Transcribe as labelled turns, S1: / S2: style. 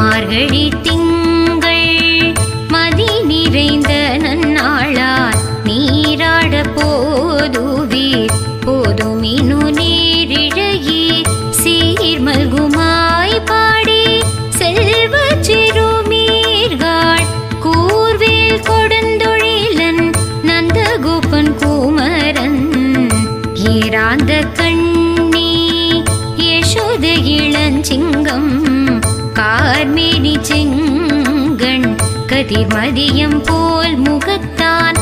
S1: மார்கழி திங்கள் மதி நிறைந்த நன்னாளார் நீராட போதுவீர் போதுமினு நீரிழையீர் சீர்மல்குமாய் பாடி செல்வ சிறுமீர்கள் கூர்வேல் கொடுந்தொழிலன் நந்தகோபன் குமரன். ஈராந்த கண்ணி யசோத இளஞ்சிங்கம் கார்மேனி செங்கண் கதிர்மதியம் போல் முகத்தான்